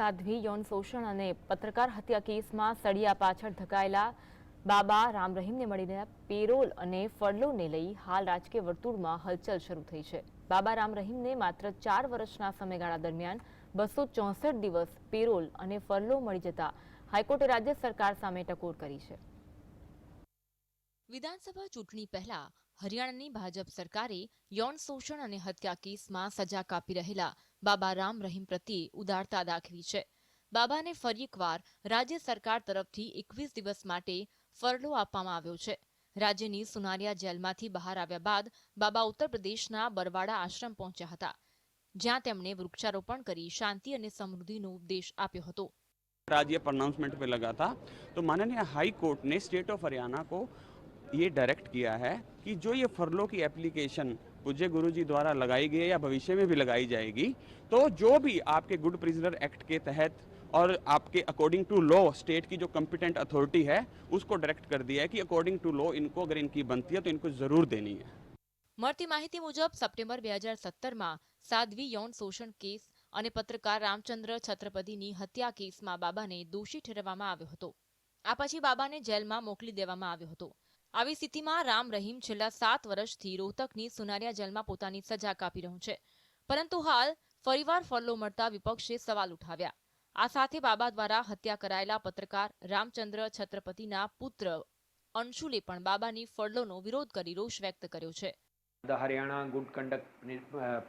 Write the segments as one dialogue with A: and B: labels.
A: સાધ્વી યૌન શોષણ અને પત્રકાર હત્યા કેસમાં સળિયા પાછળ ધકાયેલા બાબા રામ રહીમને મળીને પેરોલ અને ફરલોને લઈ હાલ રાજકીય વર્તુળમાં હલચલ શરૂ થઈ છે. બાબા રામ રહીમને માત્ર ચાર વર્ષના સમયગાળા દરમિયાન બસો ચોસઠ દિવસ પેરોલ અને ફરલો મળી જતા હાઈકોર્ટે રાજ્ય સરકાર સામે ટકોર કરી છે.
B: વિધાનસભા ચૂંટણી પહેલા હરિયાણાની ભાજપ સરકારે યૌન શોષણ અને હત્યા કેસમાં સજા કાપી રહેલા બાબા રામ રહીમ પ્રત્યે ઉદારતા દાખવી છે બાબાને ફરી એકવાર રાજ્ય સરકાર તરફથી એકવીસ દિવસ માટે ફરલો આપવામાં આવ્યો છે રાજ્યની સુનારિયા જેલમાંથી બહાર આવ્યા બાદ બાબા ઉત્તર પ્રદેશના બરવાડા આશ્રમ પહોંચ્યા હતા જ્યાં તેમણે વૃક્ષારોપણ કરી શાંતિ અને સમૃદ્ધિનો ઉપદેશ આપ્યો હતો
C: आज ये अनाउंसमेंट पे लगा था तो माननीय हाई कोर्ट ने स्टेट ऑफ हरियाणा को ये डायरेक्ट किया है कि जो ये फरलो की एप्लीकेशन पूज्य गुरु जी द्वारा लगाई गई है या भविष्य में भी लगाई जाएगी तो जो भी आपके गुड प्रिजनर एक्ट के तहत और आपके अकॉर्डिंग टू लॉ स्टेट की जो कम्पिटेंट अथॉरिटी है उसको डायरेक्ट कर दिया है कि अकॉर्डिंग टू लॉ इनको अगर इनकी बनती है तो इनको ज़रूर देनी है
B: મળતી માહિતી મુજબ સપ્ટેમ્બર બે હજાર સત્તરમાં સાધ્વી યૌન શોષણ કેસ અને પત્રકાર રામચંદ્ર છત્રપતિની હત્યા કેસમાં બાબાને દોષી ઠેરવવામાં આવ્યો હતો આ પછી બાબાને જેલમાં મોકલી દેવામાં આવ્યો હતો આવી સ્થિતિમાં રામ રહીમ છેલ્લા સાત વર્ષથી રોહતકની સુનારિયા જેલમાં પોતાની સજા કાપી રહ્યું છે પરંતુ હાલ ફરીવાર ફરલો મળતા વિપક્ષે સવાલ ઉઠાવ્યા આ સાથે બાબા દ્વારા હત્યા કરાયેલા પત્રકાર રામચંદ્ર છત્રપતિના પુત્ર અંશુલે પણ બાબાની ફરલોનો વિરોધ કરી રોષ વ્યક્ત કર્યો છે
D: the Haryana good conduct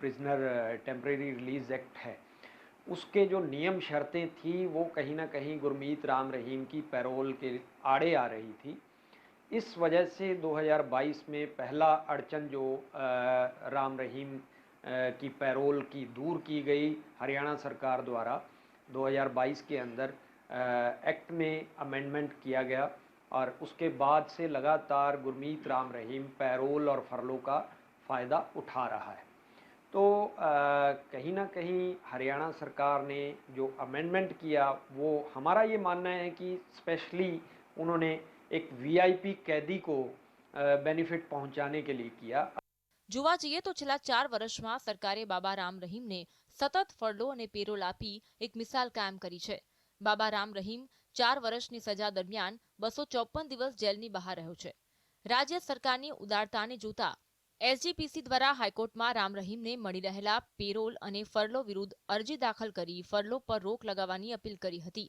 D: prisoner temporary release act है उसके जो नियम शर्तें थी वो कहीं ना कहीं गुरमीत राम रहीम की पैरोल के आड़े आ रही थी इस वजह से 2022 में पहला अड़चन जो राम रहीम की पैरोल की दूर की गई हरियाणा सरकार द्वारा 2022 के अंदर एक्ट में अमेंडमेंट किया गया और उसके बाद से लगातार गुरमीत राम रहीम पैरोल और फरलों का फ़ायदा उठा रहा है। तो कहीं ना कहीं हरियाणा सरकार ने जो अमेंडमेंट किया, वो हमारा ये मानना है कि स्पेशली उन्होंने एक वीआईपी कैदी को बेनिफिट पहुंचाने के लिए किया
B: જોવા જઈએ તો છેલ્લા ચાર વર્ષમાં સરકારે બાબા રામ રહીમને સતત ફરલો અને પેરોલ આપી એક મિસાલ કાયમ કરી છે બાબા રામ રહીમ ચાર વર્ષની સજા દરમિયાન બસો ચોપન દિવસ જેલની બહાર રહ્યો છે રાજ્ય સરકારની ઉદારતાને જોતા એસજીપીસી દ્વારા હાઈકોર્ટમાં રામ રહીમને મળી રહેલા પેરોલ અને ફરલો વિરુદ્ધ અરજી દાખલ કરી ફરલો પર રોક લગાવવાની અપીલ કરી હતી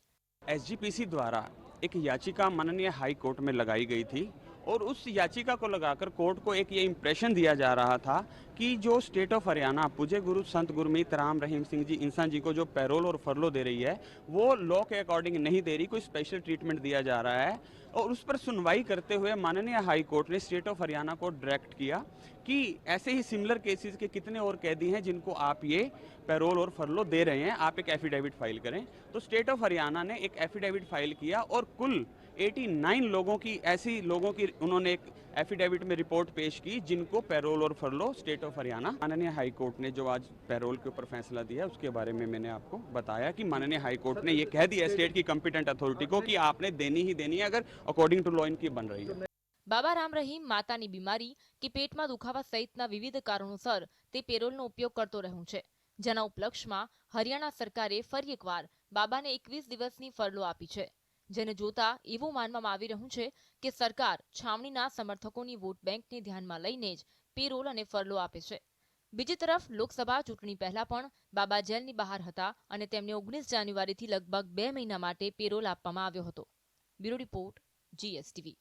C: एसजीपीसी द्वारा एक याचिका माननीय हाई कोर्ट में लगाई गई थी और उस याचिका को लगाकर कोर्ट को एक ये इम्प्रेशन दिया जा रहा था कि जो स्टेट ऑफ़ हरियाणा पूज्य गुरु संत गुरमीत राम रहीम सिंह जी, इंसान जी को जो पैरोल और फरलो दे रही है, वो लॉ के अकॉर्डिंग नहीं दे रही, कोई स्पेशल ट्रीटमेंट दिया जा रहा है। और उस पर सुनवाई करते हुए माननीय हाई कोर्ट ने स्टेट ऑफ़ हरियाणा को डायरेक्ट किया कि ऐसे ही सिमिलर केसेस के कितने और कैदी हैं जिनको आप ये पैरोल और फरलो दे रहे हैं, आप एक एफिडेविट फ़ाइल करें। तो स्टेट ऑफ़ हरियाणा ने एक एफिडेविट फ़ाइल किया और कुल 89 लोगों की, ऐसी लोगों की, उन्होंने एक एफिडेविट में रिपोर्ट पेश की जिनको पैरोल और फरलो स्टेट ऑफ हरियाणा माननीय हाई कोर्ट ने जो आज पैरोल के ऊपर फैसला दिया उसके बारे में मैंने आपको बताया कि माननीय हाई कोर्ट ने ये कह दिया स्टेट की कम्पिटेंट अथॉरिटी को कि आपने देनी ही देनी है अगर अकॉर्डिंग टू लॉ इनकी बन रही है
B: બાબા રામ રહીમ માતાની બીમારી કે પેટમાં દુખાવા સહિતના વિવિધ કારણોસર તે પેરોલનો ઉપયોગ કરતો રહ્યું છે જેના ઉપલક્ષમાં હરિયાણા સરકારે ફરી એકવાર બાબાને એકવીસ દિવસની ફરલો આપી છે જેને જોતા એવું માનવામાં આવી રહ્યું છે કે સરકાર છાવણીના સમર્થકોની વોટ બેંકને ધ્યાનમાં લઈને જ પેરોલ અને ફરલો આપે છે. બીજી તરફ લોકસભા ચૂંટણી પહેલા પણ બાબા જેલની બહાર હતા અને તેમને ઓગણીસ જાન્યુઆરીથી લગભગ બે મહિના માટે પેરોલ આપવામાં આવ્યો હતો. Bureau report, GSTV.